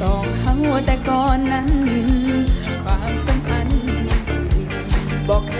สองเฮาแต่ก่อนนั้น ความสัมพันธ์ยังคงบอก